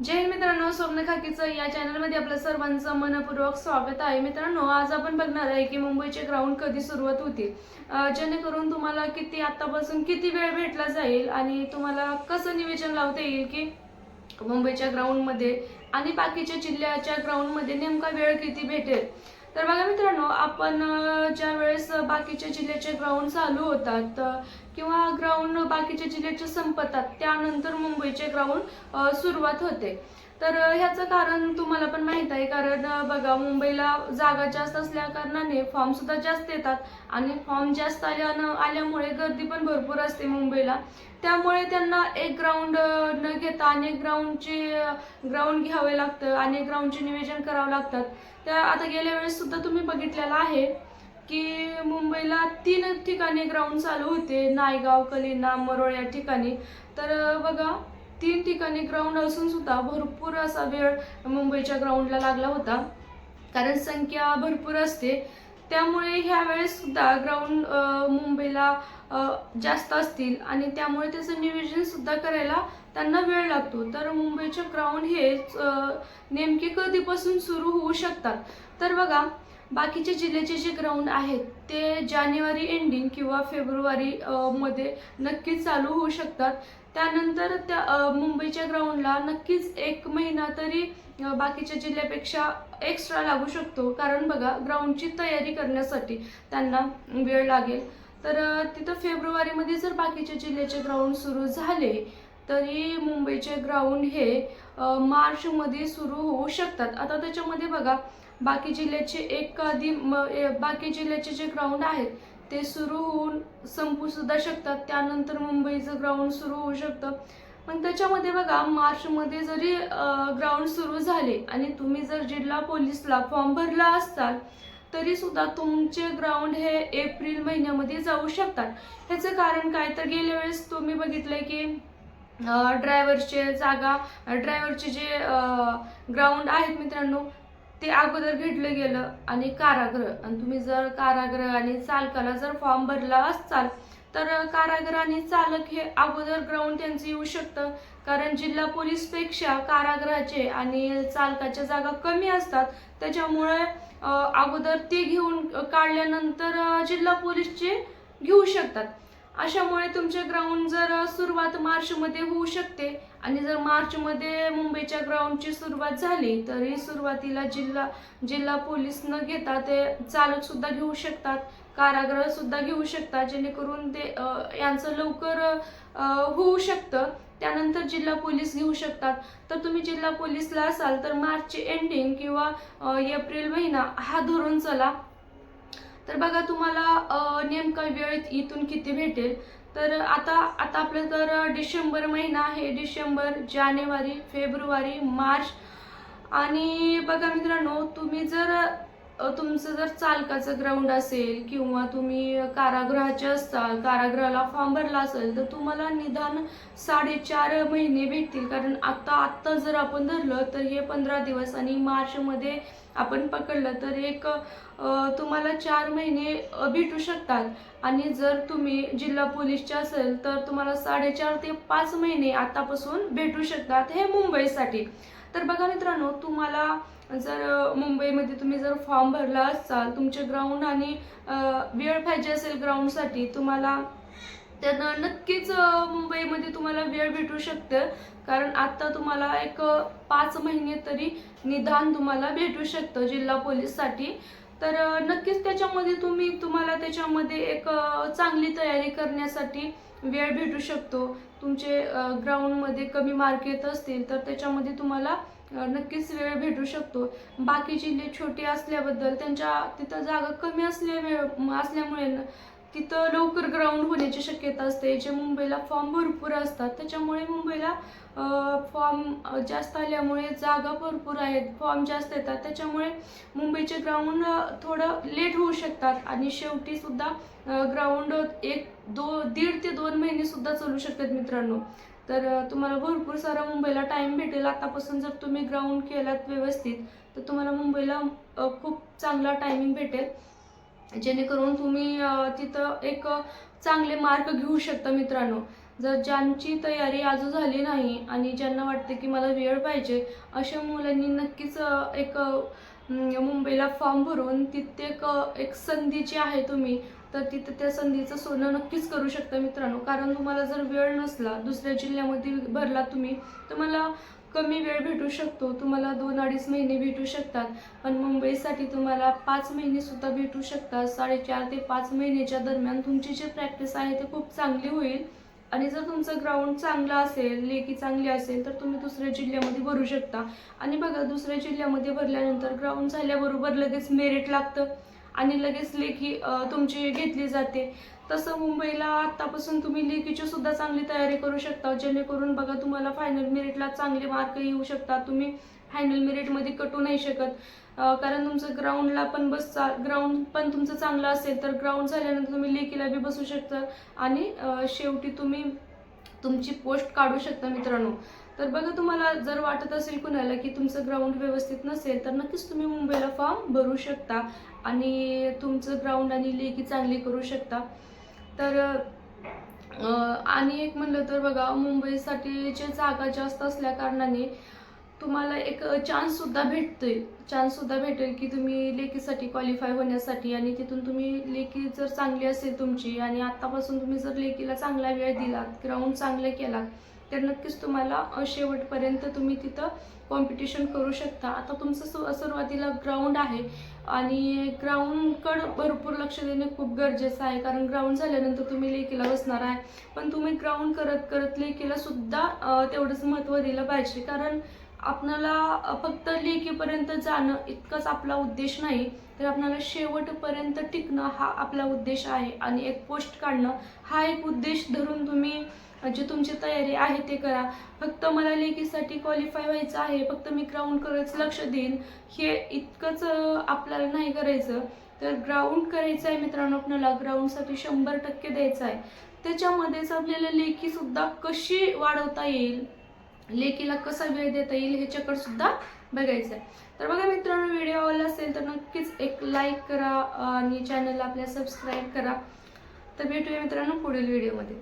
जय हिंद मित्रांनो स्वप्न खाकीचं या चॅनलमध्ये आपलं सर्वांचं मनपूर्वक स्वागत आहे. मित्रांनो आज आपण बघणार आहे की मुंबईचे ग्राउंड कधी सुरुवात होतील? जेणेकरून तुम्हाला किती आतापासून किती वेळ भेटला जाईल आणि तुम्हाला कसं नियोजन लावता येईल की मुंबईच्या ग्राउंडमध्ये आणि बाकीच्या जिल्ह्याच्या ग्राउंडमध्ये नेमका वेळ किती भेटेल? तर बघा मित्रांनो आपण ज्या वेळेस बाकीच्या जिल्ह्याचे ग्राउंड चालू होतात किंवा ग्राउंड बाकीच्या जिल्ह्याचे संपतात त्यानंतर मुंबईचे ग्राउंड सुरुवात होते. तर ह्याचं कारण तुम्हाला पण माहीत आहे कारण बघा मुंबईला जागा जास्त असल्या कारणाने फॉर्म सुद्धा जास्त येतात आणि फॉर्म जास्त आल्यानं आल्यामुळे गर्दी पण भरपूर असते मुंबईला. त्यामुळे त्यांना एक ग्राउंड न घेता अनेक ग्राउंडचे ग्राउंड घ्यावे लागतं अनेक ग्राउंडचे नियोजन करावं लागतात. त्या आता गेल्या वेळेस सुद्धा तुम्ही बघितलेलं आहे की मुंबईला तीन ठिकाणी ग्राउंड चालू होते नायगाव कलिना मरोळ या ठिकाणी. तर बघा तीन ठिकाणी ग्राउंड असून सुद्धा भरपूर असा वेळ मुंबईच्या ग्राउंडला लागला होता. कारण संख्या भरपूर असते. त्यामुळे ह्या वेळेस सुद्धा ग्राउंड मुंबईला जास्त असतील. आणि त्यामुळे त्याचं नियोजन सुद्धा करायला त्यांना वेळ लागतो. तर मुंबईचे ग्राउंड हे नेमके कधीपासून सुरू होऊ शकतात? तर बघा बाकीचे जिल्ह्याचे जे ग्राउंड आहेत ते जानेवारी एंडिंग किंवा फेब्रुवारी मध्ये नक्कीच चालू होऊ शकतात. त्यानंतर त्या मुंबईच्या ग्राउंडला नक्कीच एक महिना तरी बाकीच्या जिल्ह्यापेक्षा एक्स्ट्रा लागू शकतो. कारण बघा ग्राउंडची तयारी करण्यासाठी त्यांना वेळ लागेल. तर तिथं फेब्रुवारीमध्ये जर बाकीच्या जिल्ह्याचे ग्राउंड सुरू झाले तरी मुंबईचे ग्राउंड हे मार्चमध्ये सुरू होऊ शकतात. आता त्याच्यामध्ये बघा बाकी जिल्ह्याचे एक आधी म- बाकी जिल्ह्याचे जे ग्राउंड आहेत ते सुरू होऊन संपू सुद्धा शकतात. त्यानंतर मुंबईचं ग्राउंड सुरू होऊ शकतं. पण त्याच्यामध्ये बघा मार्चमध्ये जरी ग्राउंड सुरू झाले आणि तुम्ही जर जिल्हा पोलीसला फॉर्म भरला असताल तरी सुद्धा तुमचे ग्राउंड हे एप्रिल महिन्यामध्ये जाऊ शकतात. ह्याचं कारण काय? तर गेल्या वेळेस तुम्ही बघितलंय की ड्रायव्हरचे जागा ड्रायव्हरचे जे ग्राउंड आहेत मित्रांनो ते अगोदर घेतलं गेलं आणि कारागृह. आणि तुम्ही जर कारागृह आणि चालकाला जर फॉर्म भरला असाल तर कारागृह आणि चालक हे अगोदर ग्राउंड त्यांचं येऊ शकतं. कारण जिल्हा पोलीसपेक्षा कारागृहाचे आणि चालकाच्या जागा कमी असतात. त्याच्यामुळे अगोदर ते घेऊन काढल्यानंतर जिल्हा पोलीसचे घेऊ शकतात. अशामुळे तुमचे ग्राउंड जर सुरुवात मार्चमध्ये होऊ शकते आणि जर मार्चमध्ये मुंबईच्या ग्राउंडची सुरुवात झाली तरी सुरुवातीला जिल्हा जिल्हा पोलीस न घेता ते चालक सुद्धा घेऊ शकतात कारागृह सुद्धा घेऊ शकतात जेणेकरून ते यांचं लवकर होऊ शकतं. त्यानंतर जिल्हा पोलीस घेऊ शकतात. तर तुम्ही जिल्हा पोलीसला असाल तर मार्चचे एंडिंग किंवा एप्रिल महिना हा धरून चला. तर बघा तुम्हाला नेमका वेळ इथून किती भेटेल? तर आता आता आपलं तर डिसेंबर महिना आहे. डिसेंबर जानेवारी फेब्रुवारी मार्च. आणि बघा मित्रांनो तुम्ही जर तुमचं जर चालकाचं ग्राउंड असेल किंवा तुम्ही कारागृहाचे असताल कारागृहाला फॉर्म भरला असेल तर तुम्हाला निदान साडेचार महिने भेटतील. कारण आता आत्ता जर आपण धरलं तर हे पंधरा दिवस आणि मार्चमध्ये आपण पकडलं तर एक तुम्हाला चार महिने भेटू शकतात. आणि जर तुम्ही जिल्हा पोलीसचे असेल तर तुम्हाला साडेचार ते पाच महिने आतापासून भेटू शकतात हे मुंबईसाठी. तर बघा मित्रांनो तुम्हाला जर मुंबईमध्ये तुम्ही जर फॉर्म भरला असाल तुमचे ग्राउंड आणि वेळ पाहिजे असेल ग्राउंडसाठी तुम्हाला तर नक्कीच मुंबईमध्ये तुम्हाला वेळ भेटू शकतं. कारण आता तुम्हाला एक पाच महिने तरी निदान तुम्हाला भेटू शकतं जिल्हा पोलीससाठी. तर नक्कीच त्याच्यामध्ये तुम्ही तुम्हाला त्याच्यामध्ये एक चांगली तयारी करण्यासाठी वेळ भेटू शकतो. तुमचे ग्राउंडमध्ये कमी मार्क येत असतील तर त्याच्यामध्ये तुम्हाला नक्कीच वेळ भेटू शकतो. बाकी जिल्हे छोटे असल्याबद्दल त्यांच्या तिथं जागा कमी असल्या असल्यामुळे तिथं लवकर ग्राउंड होण्याची शक्यता असते. जे मुंबईला फॉर्म भरपूर असतात त्याच्यामुळे मुंबईला फॉर्म जास्त आल्यामुळे जागा भरपूर आहेत. फॉर्म जास्त येतात. त्याच्यामुळे मुंबईचे ग्राउंड थोडं लेट होऊ शकतात. आणि शेवटी सुद्धा ग्राउंड एक दो दीड ते दोन महिने सुद्धा चालू शकतात मित्रांनो. तर तुम्हाला भरपूर सारा मुंबईला टाइम भेटेल. आतापासून जर तुम्ही ग्राउंड केलात व्यवस्थित तर तुम्हाला मुंबईला खूप चांगला टायमिंग भेटेल. जेणेकरून तुम्ही तिथं एक चांगले मार्क घेऊ शकता मित्रांनो. जर ज्यांची तयारी अजून झाली नाही आणि ज्यांना वाटते की मला वेळ पाहिजे अशा मुलांनी नक्कीच एक मुंबईला फॉर्म भरून तिथे एक एक संधी जी आहे तुम्ही तर तिथं त्या संधीचं सोनं नक्कीच करू शकता मित्रांनो. कारण तुम्हाला जर वेळ नसला दुसऱ्या जिल्ह्यामध्ये भरला तुम्ही तुम्हाला कमी वेळ भेटू शकतो. तुम्हाला दोन अडीच महिने भेटू शकतात. पण मुंबईसाठी तुम्हाला पाच महिनेसुद्धा भेटू शकतात. साडेचार ते पाच महिन्याच्या दरम्यान तुमची जी प्रॅक्टिस आहे ती खूप चांगली होईल. आणि जर तुमचं ग्राउंड चांगलं असेल लेखी चांगली असेल तर तुम्ही दुसऱ्या जिल्ह्यामध्ये भरू शकता. आणि बघा दुसऱ्या जिल्ह्यामध्ये भरल्यानंतर ग्राउंड झाल्याबरोबर लगेच मेरिट लागतं. आणि लगेच लेखी तुमची घेतली जाते. तसं मुंबईला आतापासून तुम्ही लेखीची सुद्धा चांगली तयारी करू शकता. जेणेकरून बघा तुम्हाला फायनल मेरिटला चांगले मार्क येऊ शकतात. तुम्ही फायनल मेरिटमध्ये कटू नाही शकत. कारण तुमचं ग्राउंडला पण बस ग्राउंड पण तुमचं चांगलं असेल तर ग्राउंड झाल्यानंतर तुम्ही लेखीला बी बसू शकता. आणि शेवटी तुम्ही तुमची पोस्ट काढू शकता मित्रांनो. तर बघा तुम्हाला जर वाटत असेल कुणाला की तुमचं ग्राउंड व्यवस्थित नसेल तर नक्कीच तुम्ही मुंबईला फॉर्म भरू शकता आणि तुमचं ग्राउंड आणि लेखी चांगली करू शकता. तर आणि एक म्हणलं तर बघा मुंबईसाठीच्या जागा जास्त असल्या कारणाने तुम्हाला एक चान्ससुद्धा भेटतोय. चान्ससुद्धा भेटेल की तुम्ही लेखीसाठी क्वालिफाय होण्यासाठी आणि तिथून तुम्ही लेखी जर चांगली असेल तुमची आणि आत्तापासून तुम्ही जर लेखीला चांगला वेळ दिलात ग्राउंड चांगलं केलात तर नक्कीच तुम्हाला शेवटपर्यंत तुम्ही तिथं कॉम्पिटिशन करू शकता. आता तुमचं सु सुरुवातीला ग्राउंड आहे आणि ग्राउंडकडं भरपूर लक्ष देणे खूप गरजेचं आहे. कारण ग्राउंड झाल्यानंतर तुम्ही लेकीला बसणार आहे. पण तुम्ही ग्राउंड करत करत लेखीलासुद्धा तेवढंच महत्त्व दिलं पाहिजे. कारण आपणाला फक्त लेकीपर्यंत जाणं इतकंच आपला उद्देश नाही तर आपल्याला शेवटपर्यंत टिकणं हा आपला उद्देश आहे. आणि एक पोस्ट काढणं हा एक उद्देश धरून तुम्ही जी तुमची तयारी आहे ते करा. फक्त मला लेखीसाठी क्वालिफाय व्हायचं आहे. फक्त मी ग्राउंडकडेच लक्ष देईन. हे इतकंच आपल्याला नाही करायचं. तर ग्राउंड करायचं आहे मित्रांनो आपल्याला. ग्राउंडसाठी शंभर टक्के द्यायचं आहे. त्याच्यामध्येच आपल्याला लेखीसुद्धा कशी वाढवता येईल? लेकीला कसा वेळ देता येईल? ह्याच्याकडे सुद्धा बघायचं आहे. तर बघा मित्रांनो व्हिडिओ आवडला असेल तर नक्कीच एक लाईक करा आणि चॅनलला आपल्या सबस्क्राईब करा. तर भेटूया मित्रांनो पुढील व्हिडिओमध्ये